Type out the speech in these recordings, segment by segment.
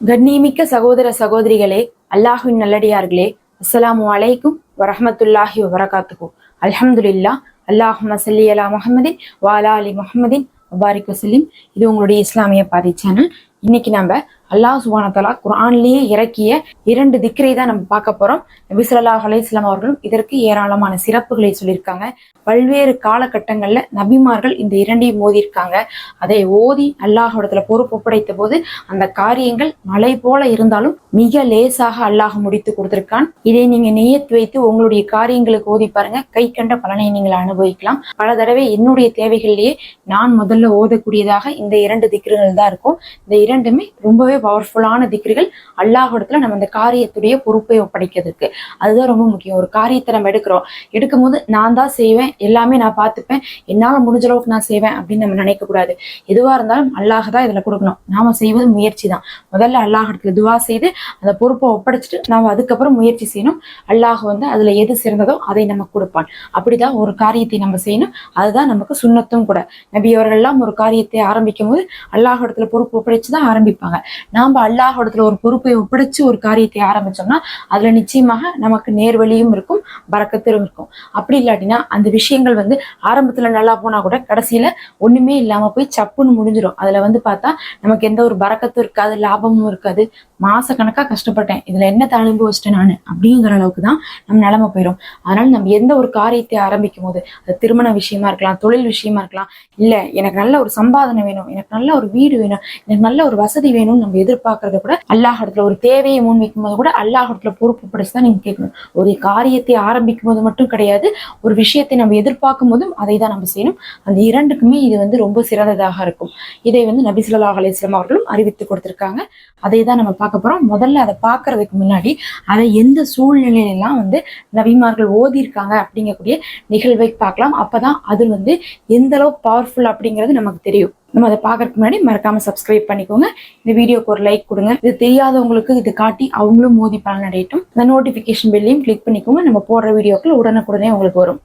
கண்ணியமிக்க சகோதர சகோதரிகளே அல்லாஹுவின் நல்லடியார்களே அஸ்ஸலாமு அலைக்கும் வரஹமத்துல்லாஹி வரகாத்துக்கும் அல்ஹம்துல்லா அல்லாஹ் மசல்லி அலா முகமதின் வாலா அலி முகமதின் வபாரிக் வசலிம் இது உங்களுடைய இஸ்லாமிய பாதை சேனல் இன்னைக்கு நம்ம அல்லாஹ் சுபானத்தலா குரான்லேயே இறக்கிய இரண்டு திக்ரை தான் நம்ம பார்க்க போறோம். நபிசுல்லா ஸல்லல்லாஹு அவர்களும் இதற்கு ஏராளமான சிறப்புகளை சொல்லியிருக்காங்க. பல்வேறு காலகட்டங்கள்ல நபிமார்கள் இந்த இரண்டையும் ஓதியிருக்காங்க அதை ஓதி அல்லாஹிடத்துல பொறுப்பு ஒப்படைத்த போது அந்த காரியங்கள் மலை போல இருந்தாலும் மிக லேசாக அல்லாஹ் முடித்து கொடுத்திருக்கான். இதை நீங்க நெய்யத்து வைத்து உங்களுடைய காரியங்களுக்கு ஓதி பாருங்க. கை கண்ட பலனை நீங்கள் அனுபவிக்கலாம். பல தடவை என்னுடைய தேவைகளிலேயே நான் முதல்ல ஓதக்கூடியதாக இந்த இரண்டு திக்ருகள் தான் இருக்கும். இந்த இரண்டுமே ரொம்பவே பவர்ஃபுல்லான திக்ரிகள் அல்லாஹிடத்துல நம்ம அந்த காரியத்துடைய பொறுப்பை ஒப்படைக்கிறதுக்கு. அதுதான் ரொம்ப முக்கியம். ஒரு காரியத்தை நம்ம எடுக்கிறோம். எடுக்கும் போது நான் தான் செய்வேன் எல்லாமே நான் பார்த்துப்பேன் என்னால முடிஞ்ச அளவுக்கு நான் செய்வேன் அப்படின்னு நம்ம நினைக்க கூடாது. எதுவா இருந்தாலும் அல்லாஹ் தான் இதுல கொடுக்கணும். நாம செய்வது முயற்சி தான். முதல்ல அல்லாஹிடத்துல துவா செய்து அந்த பொறுப்பை ஒப்படைச்சிட்டு நாம அதுக்கப்புறம் முயற்சி செய்யணும். அல்லாஹ் வந்து அதுல எது சிறந்ததோ அதை நமக்கு கொடுப்பான். அப்படிதான் ஒரு காரியத்தை நம்ம செய்யணும். அதுதான் நமக்கு சுண்ணத்தும் கூட. நபி அவர்கள்லாம் ஒரு காரியத்தை ஆரம்பிக்கும் போது அல்லாஹிடத்துல பொறுப்பு ஒப்படைச்சு தான் ஆரம்பிப்பாங்க. நாம அல்லாஹிடத்துல ஒரு பொறுப்பை ஒப்படைச்சு ஒரு காரியத்தை ஆரம்பிச்சோம்னா அதுல நிச்சயமாக நமக்கு நேர்வழியும் இருக்கும் பறக்கத்திலும் இருக்கும். அப்படி இல்லாட்டினா அந்த விஷயங்கள் வந்து ஆரம்பத்துல நல்லா போனா கூட கடைசியில ஒண்ணுமே இல்லாம போய் சப்புன்னு முடிஞ்சிடும் அதுல வந்து பார்த்தா நமக்கு எந்த ஒரு பறக்கத்தும் இருக்காது லாபமும் இருக்காது. மாச கணக்கா கஷ்டப்பட்டேன். இதுல என்ன அனுபவிச்சிட்டேன் நான்? அப்படிங்கிற அளவுக்கு தான் நம்ம நிலைமை போயிடும் அதனால நம்ம எந்த ஒரு காரியத்தை ஆரம்பிக்கும் போது அது திருமண விஷயமா இருக்கலாம் தொழில் விஷயமா இருக்கலாம் இல்ல எனக்கு நல்ல ஒரு சம்பாதனை வேணும் எனக்கு நல்ல ஒரு வீடு வேணும் எனக்கு நல்ல ஒரு வசதி வேணும்னு நம்ம எதிர்பார்க்கறத கூட அல்லாஹிடத்துல ஒரு தேவையை முன்வைக்கும் போது கூட அல்லாஹ் பொறுப்பு படைச்சு தான் நீங்க கேட்கணும். ஒரு காரியத்தை ஆரம்பிக்கும் போது மட்டும் கிடையாது ஒரு விஷயத்தை நம்ம எதிர்பார்க்கும் போதும் அதை தான் நம்ம செய்யணும். அந்த இரண்டுக்குமே இது வந்து ரொம்ப சிறந்ததாக இருக்கும். இதை வந்து நபிசுல்லா அலிஸ்லாம் அவர்களும் அறிவித்து கொடுத்திருக்காங்க. அதை தான் நம்ம பார்க்க போறோம். முதல்ல அதை பார்க்கறதுக்கு முன்னாடி அதை எந்த சூழ்நிலையிலாம் வந்து நபிமார்கள் ஓதியிருக்காங்க அப்படிங்கக்கூடிய நிகழ்வை பார்க்கலாம். அப்பதான் அது வந்து எந்த அளவு பவர்ஃபுல் அப்படிங்கிறது நமக்கு தெரியும். நம்ம அதை பார்க்கறதுக்கு முன்னாடி மறக்காம சப்ஸ்கிரைப் பண்ணிக்கோங்க. இந்த வீடியோக்கு ஒரு லைக் கொடுங்க. இது தெரியாதவங்களுக்கு இது காட்டி அவங்களும் மோதி பலன் அடையட்டும் இந்த நோட்டிபிகேஷன் பெல்லையும் கிளிக் பண்ணிக்கோங்க. நம்ம போடுற வீடியோக்கள் உடனுக்குடனே உங்களுக்கு வரும்.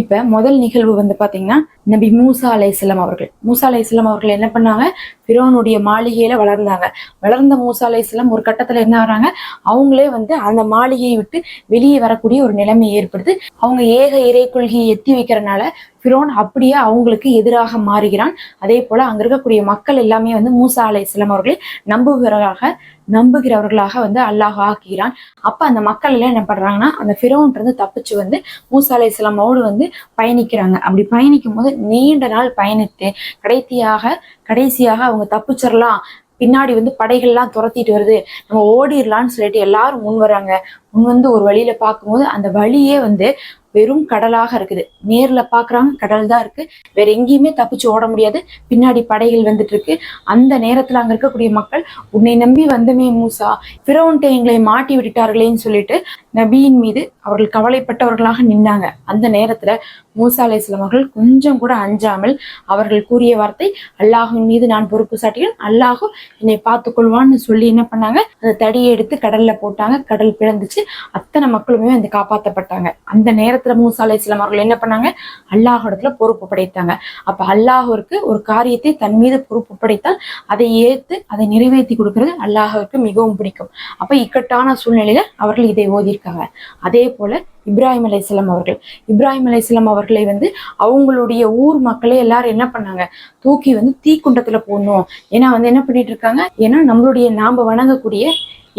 இப்ப முதல் நிகழ்வு வந்து பாத்தீங்கன்னா நபி மூசா அலைஹிஸ்ஸலாம் அவர்கள். மூசா அலைஹிஸ்ஸலாம் அவர்கள் என்ன பண்ணாங்க? பிரோனுடைய மாளிகையில வளர்ந்தாங்க. வளர்ந்த மூசா ஒரு கட்டத்துல என்ன ஆறாங்க அவங்களே வந்து அந்த மாளிகையை விட்டு வெளியே வரக்கூடிய ஒரு நிலைமை ஏற்படுது அவங்க ஏக இறை கொள்கையை எத்தி வைக்கிறனால ஃபிரோன் அப்படியே அவங்களுக்கு எதிராக மாறுகிறான். அதே போல அங்க இருக்கக்கூடிய மக்கள் எல்லாமே வந்து மூசா அலைஹிஸ்ஸலாம் அவர்களை நம்புகிறவர்களாக நம்புகிறவர்களாக வந்து அல்லாஹ் ஆக்குகிறான். அப்ப அந்த மக்கள் எல்லாம் என்ன பண்றாங்கன்னா அந்த ஃபிரோன்றது தப்பிச்சு வந்து மூசா அலைஹிஸ்ஸலாமோடு வந்து பயணிக்கிறாங்க. அப்படி பயணிக்கும் போது நீண்ட நாள் பயணித்து கடைசியாக கடைசியாக அவங்க தப்பிச்சிடலாம் பின்னாடி வந்து படைகள்லாம் துரத்திட்டு வருது. நம்ம ஓடிடலான்னு சொல்லிட்டு எல்லாரும் முன் வராங்க முன் வந்து ஒரு வழியில பார்க்கும்போது அந்த வழியே வந்து வெறும் கடலாக இருக்குது. நேர்ல பாக்குறாங்க கடல் தான் இருக்கு. வேற எங்கேயுமே தப்பிச்சு ஓட முடியாது. பின்னாடி படைகள் வந்துட்டு இருக்கு. அந்த நேரத்துல அங்க இருக்கக்கூடிய மக்கள் உன்னை நம்பி வந்தமே மூசா. பிறவுன்ட்ட எங்களை மாட்டி விட்டுட்டார்களேன்னு சொல்லிட்டு நபியின் மீது அவர்கள் கவலைப்பட்டவர்களாக நின்னாங்க. அந்த நேரத்துல மூசா அலைஹிஸ்ஸலாம் அவர்கள் கொஞ்சம் கூட அஞ்சாமல் அவர்கள் கூறிய வார்த்தை அல்லாஹின் மீது நான் பொறுப்பு சாட்டுகிறேன் அல்லாஹும் என்னை பார்த்து கொள்வான்னு சொல்லி என்ன பண்ணாங்க? அந்த தடியை எடுத்து கடல்ல போட்டாங்க. கடல் பிளந்துச்சு. அத்தனை மக்களுமே வந்து காப்பாற்றப்பட்டாங்க அந்த நேரத்துல மூசா அலைஹிஸ்ஸலாம் அவர்கள் என்ன பண்ணாங்க? அல்லாஹிடத்துல பொறுப்பு படைத்தாங்க. அப்ப அல்லாஹிற்கு ஒரு காரியத்தை தன் மீது பொறுப்பு படைத்தால் அதை ஏத்து அதை நிறைவேற்றி கொடுக்கிறது அல்லாஹிற்கு மிகவும் பிடிக்கும். அப்ப இக்கட்டான சூழ்நிலையில அவர்கள் இதை ஓதியிருக்காங்க. அதே போல இப்ராஹிம் அலைஹிஸ்ஸலாம் அவர்கள். இப்ராஹிம் அலைஹிஸ்ஸலாம் அவர்களை வந்து அவங்களுடைய ஊர் மக்களே எல்லாரும் என்ன பண்ணாங்க? தூக்கி வந்து தீக்குண்டத்துல போடணும். ஏன்னா வந்து என்ன பண்ணிட்டு இருக்காங்க? ஏன்னா நம்மளுடைய நாம வணங்கக்கூடிய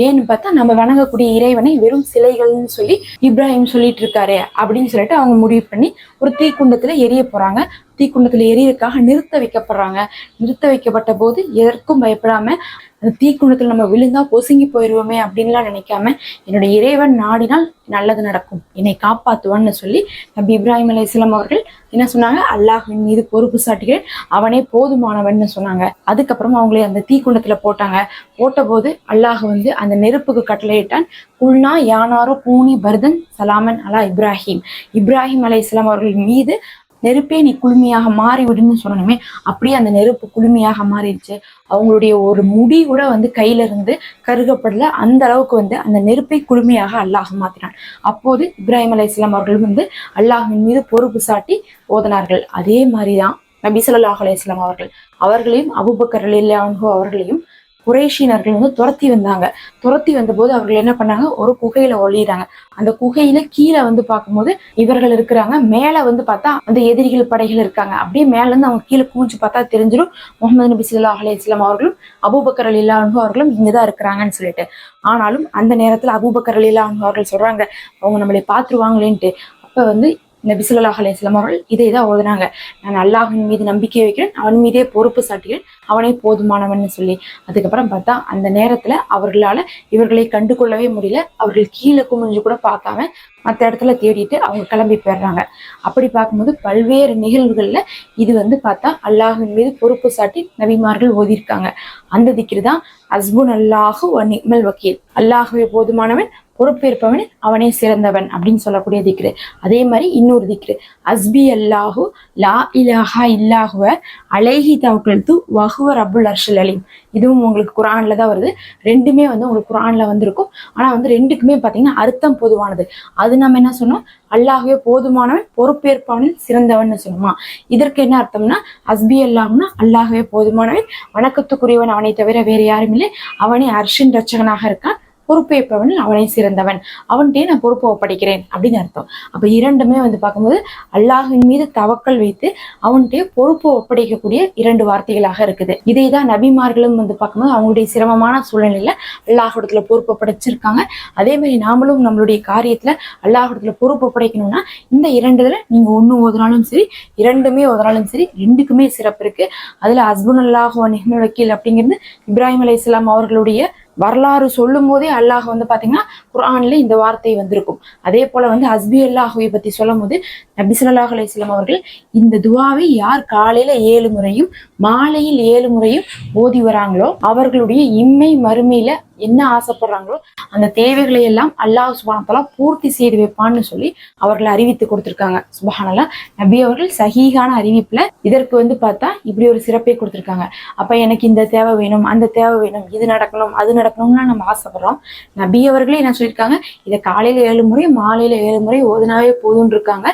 ஏன்னு பார்த்தா நம்ம வணங்கக்கூடிய இறைவனை வெறும் சிலைகள்னு சொல்லி இப்ராஹிம் சொல்லிட்டு இருக்காரு அப்படின்னு சொல்லிட்டு அவங்க முடிவு பண்ணி ஒரு தீக்குண்டத்துல எரிய போறாங்க. தீக்குண்டத்தில் எரியறதுக்காக நிறுத்த வைக்கப்படுறாங்க. நிறுத்த வைக்கப்பட்ட போது எதற்கும் பயப்படாம அந்த தீக்குண்டத்தில் நம்ம விழுந்தா பொசுங்கி போயிடுவோமே அப்படின்லாம் நினைக்காம என்னுடைய இறைவன் நாடினால் நல்லது நடக்கும். என்னை காப்பாத்துவான்னு சொல்லி நபி இப்ராஹிம் அலைஹிஸ்ஸலாம் அவர்கள் என்ன சொன்னாங்க? அல்லாஹின் மீது பொறுப்பு சாட்டுகிறேன். அவனே போதுமானவன் சொன்னாங்க. அதுக்கப்புறம் அவங்களே அந்த தீக்குண்டத்துல போட்டாங்க. போட்டபோது அல்லாஹ் வந்து அந்த நெருப்புக்கு கட்டளையிட்டான். குல்னா யானாரோ பூனி பர்தன் சலாமன் அலா இப்ராஹிம். இப்ராஹிம் அலைஹிஸ்ஸலாம் அவர்கள் மீது நெருப்பே நீ குளுமையாக மாறி விடுன்னு சொன்னோமே அப்படியே அந்த நெருப்பு குளுமையாக மாறிடுச்சு. அவங்களுடைய ஒரு முடி கூட வந்து கையில இருந்து கருகப்படல. அந்த அளவுக்கு வந்து அந்த நெருப்பை குளுமையாக அல்லாஹ் மாத்தினான். அப்போது இப்ராஹிம் அலைஹிஸ்ஸலாம் அவர்கள் வந்து அல்லாஹின் மீது பொறுப்பு சாட்டி ஓதினார்கள். அதே மாதிரிதான் நபி சொல்லாஹ் அலி இஸ்லாம் அவர்கள். அவர்களையும் அபுபக்கர் ரலியல்லாஹு அவர்களையும் குறைஷினர்கள் வந்து துரத்தி வந்தாங்க. துரத்தி வந்தபோது அவர்கள் என்ன பண்ணாங்க? ஒரு குகையில ஒளியிறாங்க. அந்த குகையில கீழே வந்து பார்க்கும்போது இவர்கள் இருக்கிறாங்க. மேல வந்து பார்த்தா அந்த எதிரிகள் படைகள் இருக்காங்க. அப்படியே மேல இருந்து அவங்க கீழே கூஞ்சு பார்த்தா தெரிஞ்சிடும் முகமது நபி சுல்லா அலி இஸ்லாம் அவர்களும் அபூபக்கர் அலி அவர்களும் இங்கதான் இருக்கிறாங்கன்னு சொல்லிட்டு. ஆனாலும் அந்த நேரத்துல அபூபக்கர் அலி அவர்கள் சொல்றாங்க அவங்க நம்மளை பார்த்துருவாங்களேன்ட்டு. அப்ப வந்து நபி ஸல்லல்லாஹு அலைஹி அவர்கள் இதை தான் ஓதுனாங்க. நான் அல்லாஹின் மீது நம்பிக்கை வைக்கிறேன் அவன் மீதே பொறுப்பு சாட்டுகிறேன் அவனே போதுமானவன் சொல்லி. அதுக்கப்புறம் பார்த்தா அந்த நேரத்துல அவர்களால இவர்களை கண்டு கொள்ளவே முடியல. அவர்கள் கீழே குமிஞ்சு கூட பார்க்காம மற்ற இடத்துல தேடிட்டு அவங்க கிளம்பி போயிடுறாங்க. அப்படி பார்க்கும்போது பல்வேறு நிகழ்வுகள்ல இது வந்து பார்த்தா அல்லாஹின் மீது பொறுப்பு சாட்டி நபிமார்கள் ஓதியிருக்காங்க. அந்த திக்ரு தான் அஸ்புன் அல்லாஹு வ நிக்மல் வக்கீல். அல்லாஹுவே போதுமானவன் பொறுப்பேற்பவன் அவனே சிறந்தவன் அப்படின்னு சொல்லக்கூடிய திக்ரு. அதே மாதிரி இன்னொரு திக்ரு. அஸ்பி அல்லாஹு லா இலாஹா இல்லாஹுவ அலைஹி தவக்கல்து வஹுவ ரபுல் அர்ஷல் அலீம். இதுவும் உங்களுக்கு குரான்ல தான் வருது. ரெண்டுமே வந்து உங்களுக்கு குரான்ல வந்திருக்கும். ஆனா வந்து ரெண்டுக்குமே பாத்தீங்கன்னா அர்த்தம் பொதுவானது. அது நம்ம என்ன சொன்னோம்? அல்லாஹுவே போதுமானவன் பொறுப்பேற்பவனில் சிறந்தவன் சொன்னோமா? இதற்கு என்ன அர்த்தம்னா அஸ்பி அல்லாம்னா அல்லாஹுவே போதுமானவன் வணக்கத்துக்குரியவன் அவனை தவிர வேற யாரும் இல்லை. அவனே அர்ஷின் ரச்சகனாக இருக்கான். பொறுப்பேற்பவன் அவனை சிறந்தவன். அவன்கிட்டயே நான் பொறுப்பை ஒப்படைக்கிறேன் அப்படின்னு அர்த்தம். அப்ப இரண்டுமே வந்து பார்க்கும்போது அல்லாஹின் மீது தவக்கல் வைத்து அவன்கிட்டயே பொறுப்பு ஒப்படைக்கக்கூடிய இரண்டு வார்த்தைகளாக இருக்குது. இதை தான் நபிமார்களும் வந்து பார்க்கும்போது அவங்களுடைய சிரமமான சூழ்நிலையில அல்லாஹிடத்துல பொறுப்பு படைச்சிருக்காங்க அதே மாதிரி நாமளும் நம்மளுடைய காரியத்துல அல்லாஹிடத்துல பொறுப்பு ஒப்படைக்கணும்னா இந்த இரண்டுல நீங்க ஒண்ணு ஓதுனாலும் சரி இரண்டுமே ஓதுனாலும் சரி ரெண்டுக்குமே சிறப்பு இருக்கு. அதுல ஹஸ்புன் அல்லாஹோ நிஹ்மல் வக்கீல் அப்படிங்கிறது இப்ராஹிம் அலை அவர்களுடைய வரலாறு சொல்லும் போதே அல்லாஹ் வந்து பார்த்தீங்கன்னா குரான்ல இந்த வார்த்தை வந்திருக்கும். அதே போல வந்து ஹஸ்பி அல்லாஹுவை பத்தி சொல்லும் போது நபி ஸல்லல்லாஹு அவர்கள் இந்த துவாவை யார் காலையில ஏழு முறையும் மாலையில் ஏழு முறையும் ஓதி வராங்களோ அவர்களுடைய இம்மை மறுமையில என்ன ஆசைப்படுறாங்களோ அந்த தேவைகளை எல்லாம் அல்லாஹ் சுபானத்தலா பூர்த்தி செய்து வைப்பான்னு சொல்லி அவர்களை அறிவித்து கொடுத்திருக்காங்க. சுபஹானல்லா நபி அவர்கள் சகிகான அறிவிப்புல இதற்கு வந்து பார்த்தா இப்படி ஒரு சிறப்பை கொடுத்திருக்காங்க. அப்ப எனக்கு இந்த தேவை வேணும் அந்த தேவை வேணும் இது நடக்கணும் அது நடக்கணும்னு நம்ம ஆசைப்படுறோம். நபி அவர்களே என்ன சொல்லியிருக்காங்க? இதை காலையில ஏழு முறை மாலையில ஏழு முறை ஓதுனாவே போதும்னு இருக்காங்க.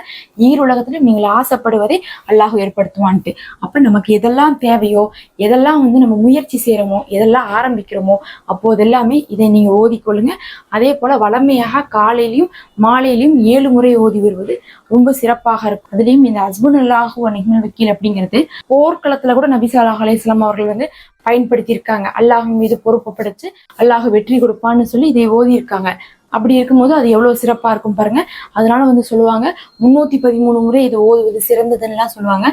ஈர் உலகத்துல நீங்கள் ஆசைப்படுவதை அல்லாஹ் ஏற்படுத்துவான்ட்டு. அப்ப நமக்கு எதெல்லாம் தேவையோ எதெல்லாம் வந்து நம்ம முயற்சி செய்யறோமோ எதெல்லாம் ஆரம்பிக்கிறோமோ அப்போதெல்லாம் எல்லாமே இதை நீங்க ஓதிக்கொள்ளுங்க. அதே போல வளமையாக காலையிலையும் மாலையிலையும் ஏழு முறை ஓதி வருவது ரொம்ப சிறப்பாக இருக்கும். அதுலயும் இந்த ஹஸ்பண்ட் அல்லாஹு நிகழ் வக்கீல் அப்படிங்கிறது போர்க்களத்துல கூட நபி ஸல்லல்லாஹு அலைஹி அவர்கள் வந்து பயன்படுத்தியிருக்காங்க. அல்லாஹ் மீது பொறுப்பு படைச்சு அல்லாஹ் வெற்றி கொடுப்பான்னு சொல்லி இதை ஓதியிருக்காங்க. அப்படி இருக்கும்போது அது எவ்வளவு சிறப்பா இருக்கும் பாருங்க. அதனால வந்து சொல்லுவாங்க முன்னூத்தி பதிமூணு முறை இது ஓதுவது சிறந்ததுன்னுலாம் சொல்லுவாங்க.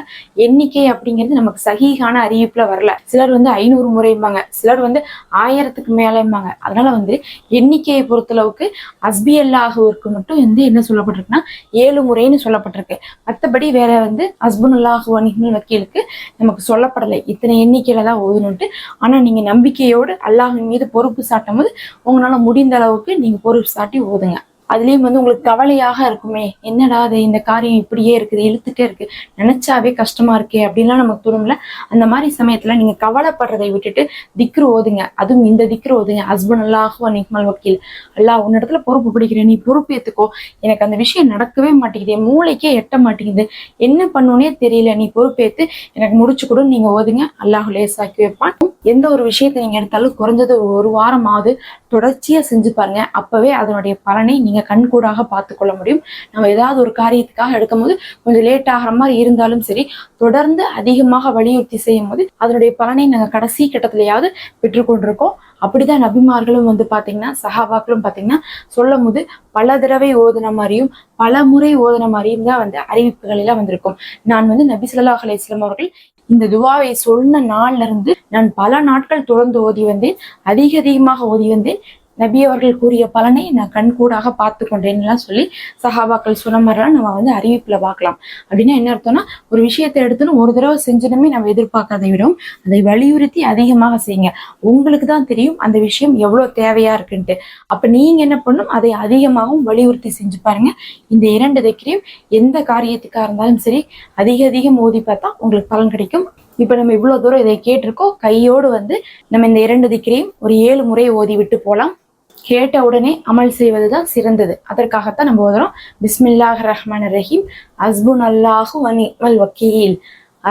எண்ணிக்கை அப்படிங்கிறது நமக்கு சகிகான அறிவிப்புல வரல. சிலர் வந்து ஐநூறு முறைம்பாங்க. சிலர் வந்து ஆயிரத்துக்கு மேலேம்பாங்க. அதனால வந்து எண்ணிக்கையை பொறுத்தளவுக்கு அஸ்பி அல்லாஹுவிற்கு மட்டும் வந்து என்ன சொல்லப்பட்டிருக்குன்னா ஏழு முறைன்னு சொல்லப்பட்டிருக்கு. மற்றபடி வேற வந்து ஹஸ்புன் அல்லாஹு வணிகன் வக்கீலுக்கு நமக்கு சொல்லப்படலை. இத்தனை எண்ணிக்கையில தான் ஓதணுன்ட்டு ஆனா நீங்க நம்பிக்கையோடு அல்லாஹின் மீது பொறுப்பு சாட்டும் போது உங்களால முடிந்த அளவுக்கு நீங்க பொறுப்பு சாட்டி ஓதுங்க அதுலேயும் வந்து உங்களுக்கு கவலையாக இருக்குமே என்னடா அது இந்த காரியம் இப்படியே இருக்குது இழுத்துட்டே இருக்கு நினைச்சாவே கஷ்டமா இருக்கே அப்படின்லாம் நமக்கு தோணும்ல. அந்த மாதிரி சமயத்துல நீங்க கவலைப்படுறதை விட்டுட்டு திக்ரு ஓதுங்க. அதுவும் இந்த திக்ரு ஓதுங்க. ஹஸ்பண்ட் அல்லாஹோ நிக்மல் வக்கீல். அல்லாஹ் உன்னிடத்துல பொறுப்பு பிடிக்கிறேன் நீ பொறுப்பு ஏத்துக்கோ. எனக்கு அந்த விஷயம் நடக்கவே மாட்டேங்குது மூளைக்கே எட்ட மாட்டேங்குது. என்ன பண்ணுனே தெரியல நீ பொறுப்பேத்து எனக்கு முடிச்சு கொடு நீங்க ஓதுங்க. அல்லாஹ் லேசாக்கி வைப்பான். எந்த ஒரு விஷயத்தை நீங்க எடுத்தாலும் குறைஞ்சது ஒரு வாரமாவது தொடர்ச்சியா செஞ்சு பாருங்க. அப்பவே அதனுடைய பலனை நீங்க கண்கூடாக பார்த்துக்கொள்ள முடியும். நம்ம ஏதாவது ஒரு காரியத்துக்காக எடுக்கும்போது கொஞ்சம் லேட் ஆகிற மாதிரி இருந்தாலும் சரி தொடர்ந்து அதிகமாக வலியுறுத்தி செய்யும் போது அதனுடைய பலனை நாங்க கடைசி கட்டத்திலேயாவது பெற்றுக்கொண்டிருக்கோம். அப்படிதான் நபிமார்களும் வந்து பாத்தீங்கன்னா சஹாபாக்களும் பாத்தீங்கன்னா சொல்லும் போது பல தடவை ஓதுன மாதிரியும் பல முறை ஓதுன மாதிரியும் தான் வந்து அறிவிப்புகள் எல்லாம் வந்திருக்கும். நான் வந்து நபி ஸல்லல்லாஹு அலைஹி அவர்கள் இந்த துவாவை சொன்ன நாள்ல இருந்து நான் பல நாட்கள் தொடர்ந்து ஓதி வந்தேன் அதிக அதிகமாக ஓதி வந்தேன். நபி அவர்கள் கூறிய பலனை நான் கண்கூடாக பார்த்து கொண்டேன்லாம் சொல்லி சஹாபாக்கள் சொன்ன மாதிரிலாம் நம்ம வந்து அறிவிப்புல பார்க்கலாம். அப்படின்னா என்ன அர்த்தம்னா ஒரு விஷயத்தை எடுத்துன்னு ஒரு தடவை செஞ்சதுமே நம்ம எதிர்பார்க்காதை விடும் அதை வலியுறுத்தி அதிகமாக செய்யுங்க. உங்களுக்கு தான் தெரியும் அந்த விஷயம் எவ்வளவு தேவையா இருக்குன்ட்டு. அப்ப நீங்க என்ன பண்ணும்? அதை அதிகமாகவும் வலியுறுத்தி செஞ்சு பாருங்க. இந்த இரண்டு தைக்கிரியும் எந்த காரியத்துக்கா இருந்தாலும் சரி அதிக அதிகம் ஓதி பார்த்தா உங்களுக்கு பலன் கிடைக்கும். இப்போ நம்ம இவ்வளோ தூரம் இதை கேட்டிருக்கோம். கையோடு வந்து நம்ம இந்த இரண்டு திக்கிரையும் ஒரு ஏழு முறை ஓதி விட்டு போகலாம் கேட்ட உடனே அமல் செய்வதுதான் சிறந்தது. அதற்காகத்தான் நம்ம ஓதுறோம். பிஸ்மில்லாஹ் ரஹ்மான் ரஹீம். அஸ்புன் அல்லாஹு அனிமல் வக்கீல்.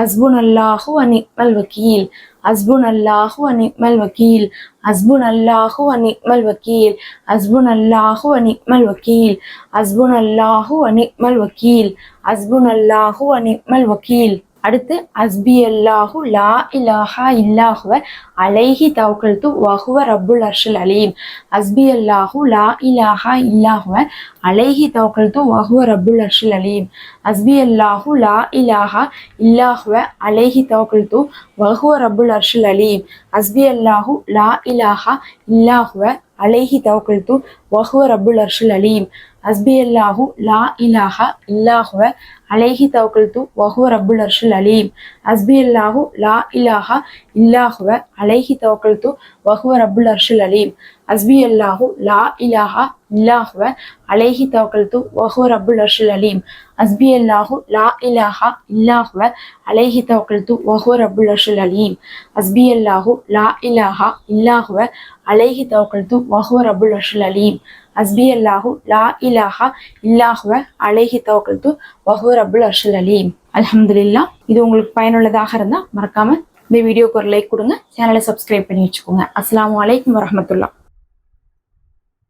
அஸ்புன் அல்லாஹு அனிமல் வக்கீல். அஸ்புன் அல்லாஹு அனிக்மல் வக்கீல். அஸ்புன் அல்லாஹு மல் வக்கீல். அஸ்புன் அல்லாஹு அனிக்மல் வக்கீல். அஸ்புன் அல்லாஹு அனிக்மல் வக்கீல். அஸ்புன் அல்லாஹு மல் வக்கீல். அடுத்து அஸ்பி அல்லாஹு லா இலாஹா இல்லாஹுவ அலைஹி தவக்கல்து வஹுவ ரப்புல் அர்ஷல் அலீம். அஸ்பி அல்லாஹு லா இலாஹா இல்லாஹுவ அலைஹி தவக்கல்து வஹுவ ரப்புல் அர்ஷல் அலீம். அஸ்பி அல்லாஹு லா இலாஹா இல்லாஹுவ அலைஹி தவக்கல்து வஹுவ ரப்புல் அர்ஷல் அலீம். அஸ்பி அல்லாஹு லா இலாஹா இல்லாஹுவ அலைஹி தவக்கல்து வஹுவ ரப்புல் அர்ஷல் அலீம். அஸ்பி அல்லாஹு லா இலாஹா இல்லாஹுவ அலைஹி தவக்கல்து வஹுவ ரப்புல் அர்ஷுல் அலீம். அஸ்பி அல்லாஹு லா இலாஹா இல்லாஹுவ அலைஹி தவக்கல்து வஹுவ ரப்புல் அர்ஷுல் அலீம். அஸ்பி அல்லாஹு லா இலாஹா இல்லாஹுவ அலைஹி தவக்கல்து வஹுவ ரப்புல் அர்ஷுல் அலீம். அஸ்பி அல்லாஹு லா இலாஹா இல்லாஹுவ அலைஹி தவக்கல்து வஹுவ ரப்புல் அர்ஷுல் அலீம். அஸ்பி அல்லாஹு லா இலாஹா இல்லாஹுவ அலைஹி தவக்கல்து வஹுவ ரப்புல் அர்ஷுல் அலீம். அஸ்பி அல்லாஹு லா இலாஹா இல்லாஹுவ அலைஹி தவக்கல்து வஹுவ ரப்புல் அர்ஷல் அலீம். அலமதுல்லா இது உங்களுக்கு பயனுள்ளதாக இருந்தால் மறக்காம இந்த வீடியோக்கு ஒரு லைக் கொடுங்க சேனலை சப்ஸ்கிரைப் பண்ணி வச்சுக்கோங்க. அஸ்லாம் வலைக்கம் வரமத்துல்லா